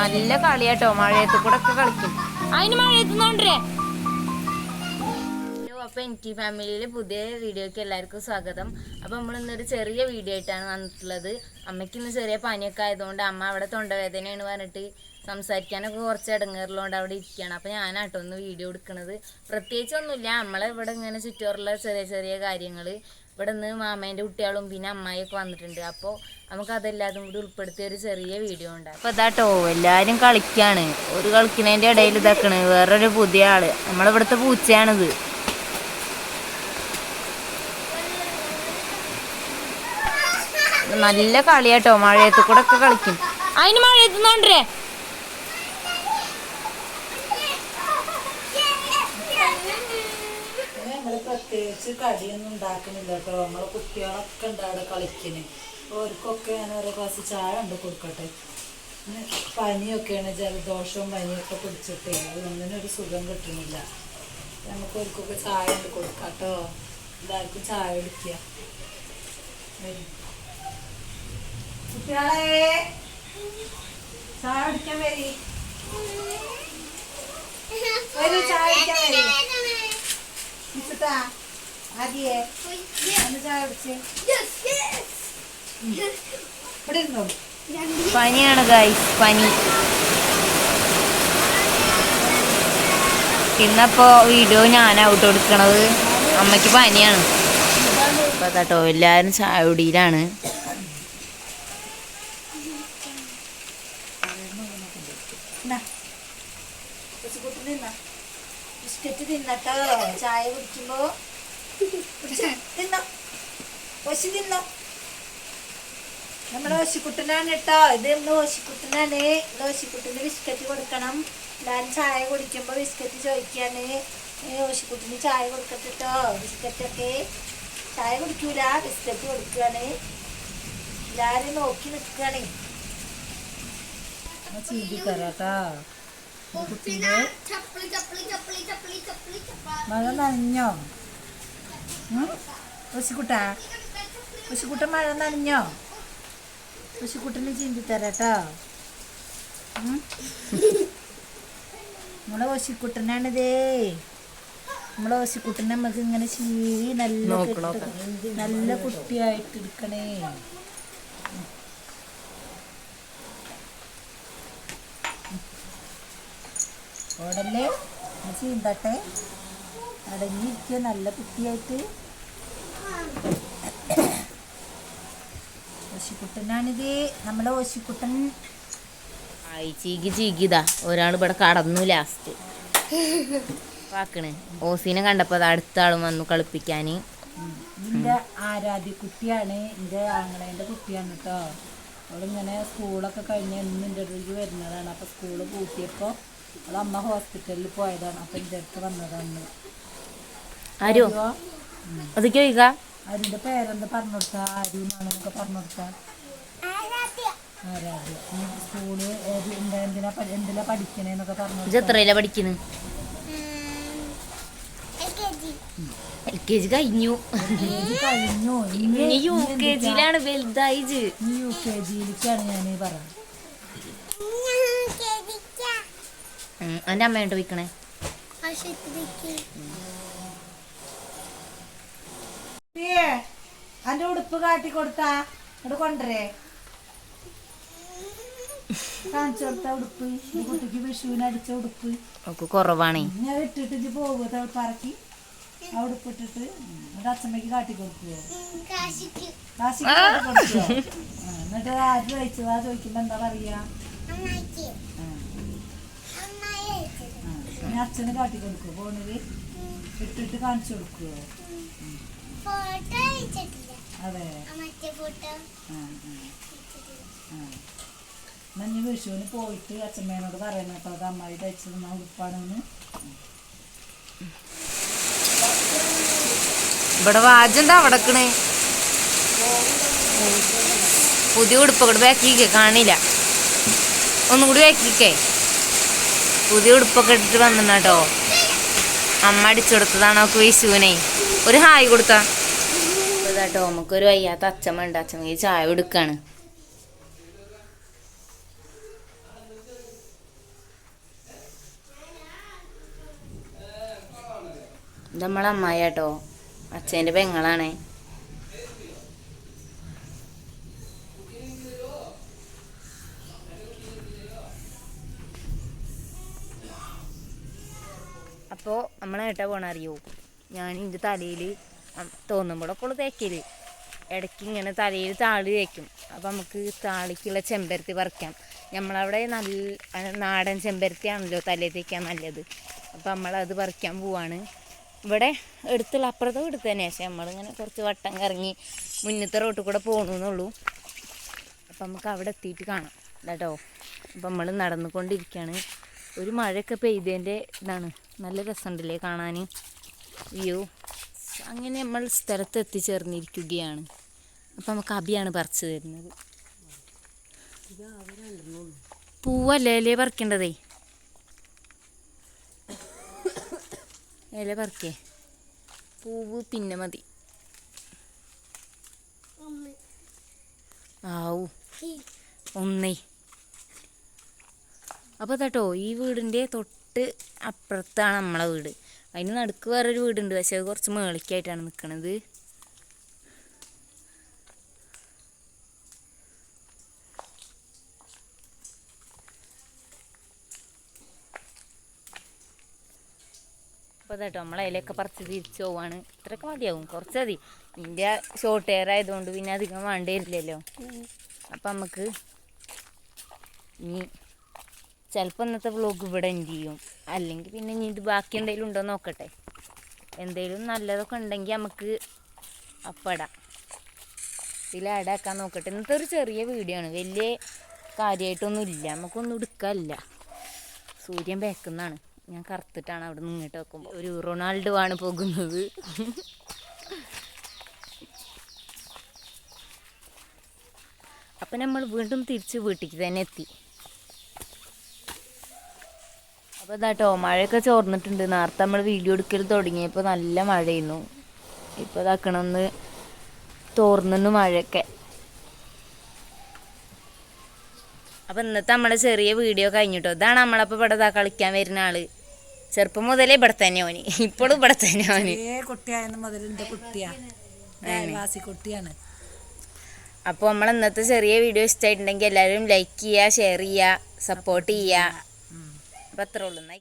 നല്ല കളിയാട്ടോ മഴയത്ത് കൂടെ ഒക്കെ കളിക്കും. അതിന് മഴയത്ത് നോണ്ടേ അപ്പൊ എനിക്ക് ഫാമിലിയിലെ പുതിയ വീഡിയോക്ക് എല്ലാവർക്കും സ്വാഗതം. അപ്പൊ നമ്മൾ ഇന്നൊരു ചെറിയ വീഡിയോ ആയിട്ടാണ് വന്നിട്ടുള്ളത്. അമ്മയ്ക്ക് ഇന്ന് ചെറിയ പനിയൊക്കെ ആയതുകൊണ്ട് അമ്മ അവിടെ തൊണ്ടവേദനയാണ് പറഞ്ഞിട്ട് സംസാരിക്കാനൊക്കെ കുറച്ച് ഇടങ്ങേറുള്ളതുകൊണ്ട് അവിടെ ഇരിക്കുകയാണ് അപ്പൊ ഞാനാട്ടോ ഒന്ന് വീഡിയോ എടുക്കുന്നത് പ്രത്യേകിച്ച് ഒന്നുമില്ല നമ്മളെ ഇവിടെ ഇങ്ങനെ ചുറ്റുപാടുള്ള ചെറിയ ചെറിയ കാര്യങ്ങൾ ഇവിടെ നിന്ന് മാമേന്റെ കുട്ടികളും പിന്നെ അമ്മായിയൊക്കെ വന്നിട്ടുണ്ട്. അപ്പോൾ നമുക്ക് അതെല്ലാതും കൂടി ഉൾപ്പെടുത്തിയ ഒരു ചെറിയ വീഡിയോ ഉണ്ട്. അപ്പോൾ ഇതാട്ടോ എല്ലാവരും കളിക്കാണ്. ഒരു കളിക്കുന്നതിന്റെ ഇടയിൽ ഇതാക്കണ്. വേറൊരു പുതിയ ആൾ. നമ്മളിവിടുത്തെ പൂച്ചയാണിത്. നല്ല കളിയാട്ടോ മഴയത്ത് കൂടെ ഒക്കെ കളിക്കും. അതിന് മഴയത്ത് നോണ്ടേ പ്രത്യേകിച്ച് കടിയൊന്നും ഉണ്ടാക്കുന്നില്ല കേട്ടോ. നമ്മളെ കുട്ടികളൊക്കെ ഉണ്ട് അവിടെ കളിക്കണ് അവർക്കൊക്കെ ഞാൻ ഓരോ ഗ്ലാസ് ചായ ഉണ്ട് കൊടുക്കട്ടെ. പനിയൊക്കെയാണ് ജലദോഷവും പനിയൊക്കെ പിടിച്ചിട്ട്. ഒന്നിനും ഒരു സുഖം കിട്ടുന്നില്ല. നമുക്ക് അവർക്കൊക്കെ ചായ ഉണ്ട് കൊടുക്കാം കേട്ടോ. എല്ലാവർക്കും ചായ കുടിക്കുക. കുട്ടികളെ ചായ കുടിക്കാൻ വരി. വരൂ ചായ കുടിക്കാൻ വരി. ഇച്ചിട്ടാ ആദ്യേ. ഒന്ന് ചായ കുടിച്ചേ. ഇവിടെ ഇരുന്നോ പനിയാണ് ഗൈസ് പനി. ഇന്നപ്പോ വീഡിയോ ഞാൻ ഔട്ട് കൊടുക്കണത്. അമ്മയ്ക്ക് പനിയാണ്. അപ്പൊ കേട്ടോ എല്ലാരും ചായ കുടിയിലാണ്. എന്നാ കൊച്ചുകുട്ടി തിന്നാ. ബിസ്ക്കറ്റ് തിന്നട്ടോ. ചായ കുടിക്കുമ്പോ തിന്നോ. പശു തിന്നോ നമ്മുടെ ഓശിക്കുട്ടനാണ് കേട്ടോ ഇത് നമ്മുടെ ഓശിക്കുട്ടനാണ്. ഇത് ഓശിക്കുട്ടിന് ബിസ്ക്കറ്റ് കൊടുക്കണം. ഞാൻ ചായ കുടിക്കുമ്പോൾ ബിസ്ക്കറ്റ് ചോദിക്കാണ്. ഓശിക്കുട്ടിന് ചായ കൊടുക്കട്ടെ കേട്ടോ ബിസ്ക്കറ്റൊക്കെ. ചായ കുടിക്കൂല ബിസ്ക്കറ്റ് കൊടുക്കുകയാണ് എല്ലാവരും നോക്കി നിൽക്കുകയാണ് ചീന്തി തരാട്ടാ കുട്ടീന്റെ മഴ നനഞ്ഞോ? പശുക്കുട്ടാ? ഉശിക്കുട്ട മഴ നനഞ്ഞോ? പശുക്കുട്ടന് ചിന്തിത്തരാട്ടോ. നമ്മളെ ഓശിക്കുട്ടനാണിതേ നമ്മളെ ഓശിക്കുട്ടനെ നമുക്ക് ഇങ്ങനെ ചീവി നല്ല നല്ല കുട്ടിയായിട്ട് എടുക്കണേ ഓടല്ലേ? ചീന്തട്ടെ? അടങ്ങിയിരിക്കുക നല്ല കുട്ടിയായിട്ട്. ഓശിക്കുട്ടനാണിത്. നമ്മളെ ഓശിക്കുട്ടൻ. ആയി ചീകി ചീകിതാ ഒരാൾ ഇവിടെ കടന്നു ലാസ്റ്റ് വാക്കണ് ഓസീനെ കണ്ടപ്പോ അടുത്ത ആളും വന്നു കളിപ്പിക്കാന്. നിന്റെ ആരാധ്യ കുട്ടിയാണ് എന്റെ ആങ്ങളേന്റെ കുട്ടിയാണ് കേട്ടോ അവളിങ്ങനെ സ്കൂളൊക്കെ കഴിഞ്ഞ് എന്നും എന്റെ അടുത്തേക്ക് വരുന്നതാണ്. അപ്പോൾ സ്കൂൾ പൂട്ടിയപ്പോൾ അമ്മ ഹോസ്പിറ്റലിൽ പോയതാണ്. അപ്പോൾ എന്റെ അടുത്ത് വന്നതാണ്. ആരോ? അയ്യോ, അതിന്റെ പേരെന്താ പറഞ്ഞു കൊടുത്താ? ആരു എന്നാണെന്നൊക്കെ പറഞ്ഞു കൊടുത്താ? ആരാധ്യ. സ്കൂൾ എന്തിനാ എന്തിനാ പഠിക്കണേന്നൊക്കെ പറഞ്ഞു ഇത് എത്രയില പഠിക്കുന്നു എൽ കെ ജി. കഴിഞ്ഞു. ഇത് കഴിഞ്ഞു. ഇനി യു കെ ജിയിലാണ് വലുതായി ഇജ്ജ്. ഇനി യു കെ ജിയിലേക്കാണ് ഞാൻ പറഞ്ഞത് ഉം, എന്റെ അമ്മയോട്ട് പോയിക്കണേ അന്റെ ഉടുപ്പ് കാട്ടി കൊടുത്താ ഇവിടെ കൊണ്ടരേ കാണിച്ചു കൊടുത്ത ഉടുപ്പ് കുട്ടിക്ക് വിഷുവിന് അടിച്ച ഉടുപ്പ്. ഒക്കെ കുറവാണേ. ഞാൻ ഇട്ടിട്ട് ഇജ്ജ് പോകുക പറക്കി. ആ ഉടുപ്പ് ഇട്ടിട്ട് എന്നിട്ട് കാട്ടി കൊടുക്കുവോ? കാശിക്ക്. കാട്ടി കൊടുക്കുവോ? ആ, എന്നിട്ട് ആര് ചോദിച്ചതാ ചോദിക്കുമ്പോ എന്താ പറയാ. ആ. അച്ഛന് കാട്ടി കൊടുക്കുവോ? ഫോണിൽ? ഇട്ടിട്ട് കാണിച്ചു കൊടുക്കുവോ? അതെ. എന്നാ നീ വിഷുവിന് പോയിട്ട് അച്ഛമ്മേനോട് പറയണം കേട്ടോ. അത് അമ്മായി തയ്ച്ചു തന്ന ഉടുപ്പാണെന്ന്. ഇവിടെ വാജെന്താ അവിടക്കണേ. പുതിയ ഉടുപ്പൊക്കെ ബാക്കിക്കേ കാണില്ല. ഒന്നും കൂടി ബാക്കിക്കേ പുതിയ ഉടുപ്പൊക്കെ ഇട്ടിട്ട് വന്നിട്ടോ അമ്മ അടിച്ചു കൊടുത്തതാണ് അവൾക്ക് വിഷുവിനെ? ഒരു ഹായ് കൊടുത്തോ. നമുക്ക് ഒരു വയ്യാത്ത അച്ഛമ്മ ഉണ്ട് അച്ഛമ്മ ചായ കൊടുക്കാണ്. നമ്മളെ അമ്മായി കേട്ടോ അച്ഛന്റെ പെങ്ങളാണ്. അപ്പോൾ നമ്മളെ ഏട്ടാ പോണറിയോ ഞാൻ എന്റെ തലയിൽ തോന്നുമ്പോഴൊക്കെ ഉള്ളു തേക്കൽ. ഇടയ്ക്ക് ഇങ്ങനെ തലയിൽ താളി തേക്കും. അപ്പോൾ നമുക്ക് താളിക്കുള്ള ചെമ്പരത്തി പറിക്കാം. നമ്മളവിടെ നല്ല നാടൻ ചെമ്പരത്തിയാണല്ലോ തലയിൽ തേക്കാൻ നല്ലത്. അപ്പം നമ്മളത് പറിക്കാൻ പോവാണ്. ഇവിടെ എടുത്തുള്ള അപ്പുറത്തെ വീട് തന്നെ പക്ഷേ നമ്മളിങ്ങനെ കുറച്ച് വട്ടം കറങ്ങി മുന്നത്തെ റോട്ടിൽ കൂടെ പോകണമെന്നുള്ളൂ അപ്പം നമുക്ക് അവിടെ എത്തിയിട്ട് കാണാം. കേട്ടോ അപ്പം നമ്മൾ നടന്നുകൊണ്ടിരിക്കുകയാണ് ഒരു മഴയൊക്കെ പെയ്തതിന്റെ ഇതാണ്. നല്ല രസമുണ്ടല്ലേ കാണാൻ വ്യൂ. അങ്ങനെ നമ്മൾ സ്ഥലത്ത് എത്തിച്ചേർന്നിരിക്കുകയാണ് അപ്പം നമുക്ക് അബിയാണ് പറിച്ചു തരുന്നത്. പൂവല്ലേ ഇല പറിക്കേണ്ടതേ? ഇല പറിക്കേ. പൂവ് പിന്നെ മതി. ആവൂ. ഒന്നേ. അപ്പോൾ കേട്ടോ ഈ വീടിന്റെ തൊട്ട് അപ്പുറത്താണ് നമ്മളെ വീട്. അതിന് നടുക്ക് വേറൊരു വീടുണ്ട്. പക്ഷെ അത് കുറച്ച് മേളിക്കായിട്ടാണ് നിൽക്കുന്നത് അപ്പോൾ കേട്ടോ നമ്മൾ അതിലൊക്കെ പറിച്ച് തിരിച്ചു പോവാണ്. ഇത്രയൊക്കെ മതിയാവും. കുറച്ച് മതി. ഇതിന്റെ ഷോർട്ട് ഹെയർ ആയതുകൊണ്ട് പിന്നെ അധികം വേണ്ടി വരില്ലല്ലോ അപ്പം നമുക്ക് ഇനി ചിലപ്പോൾ ഇന്നത്തെ വ്ലോഗ് ഇവിടെ എൻഡ് ചെയ്യും? അല്ലെങ്കിൽ പിന്നെ ഇനി ഇത് ബാക്കി എന്തെങ്കിലും ഉണ്ടോ നോക്കട്ടെ. എന്തെങ്കിലും നല്ലതൊക്കെ ഉണ്ടെങ്കിൽ നമുക്ക് അപ്പടാം ഇതിൽ ആഡാക്കാൻ നോക്കട്ടെ. ഇന്നത്തെ ഒരു ചെറിയ വീഡിയോ ആണ്. വലിയ കാര്യമായിട്ടൊന്നും ഇല്ല. നമുക്കൊന്നും എടുക്കാനില്ല സൂര്യൻ വേക്കുന്നതാണ് ഞാൻ കറുത്തിട്ടാണ് അവിടെ നിന്ന് ഇങ്ങോട്ട് വെക്കുമ്പോൾ ഒരു റൊണാൾഡോ ആണ് പോകുന്നത്. അപ്പം നമ്മൾ വീണ്ടും തിരിച്ച് വീട്ടിലേക്ക് തന്നെ എത്തി. അപ്പോൾ ഇതാട്ടോ മഴയൊക്കെ ചോർന്നിട്ടുണ്ട്. നേരത്തെ നമ്മൾ വീഡിയോ എടുക്കൽ തുടങ്ങിയപ്പോൾ നല്ല മഴയായിരുന്നു. ഇപ്പോൾ ഇതാക്കണമെന്ന് തോർന്നു മഴയൊക്കെ. അപ്പോൾ ഇന്നത്തെ നമ്മളെ ചെറിയ വീഡിയോ കഴിഞ്ഞിട്ടോ? ഇതാണ് നമ്മളപ്പോൾ ഇവിടെ ഇതാ കളിക്കാൻ വരുന്ന ആൾ. ചെറുപ്പം മുതലേ ഇവിടെ തന്നെ ഓന്. ഇപ്പോഴും ഇവിടെ തന്നെ ഓന്. ഏ കുട്ടിയായെന്ന് മുതൽ എന്റെ കുട്ടിയാണ്. അപ്പോൾ നമ്മൾ ഇന്നത്തെ ചെറിയ വീഡിയോ ഇഷ്ടമായിട്ടുണ്ടെങ്കിൽ എല്ലാവരും ലൈക്ക് ചെയ്യുക ഷെയർ ചെയ്യുക സപ്പോർട്ട് ചെയ്യുക. അപ്പം അത്രേ ഉള്ളൂ എന്നാ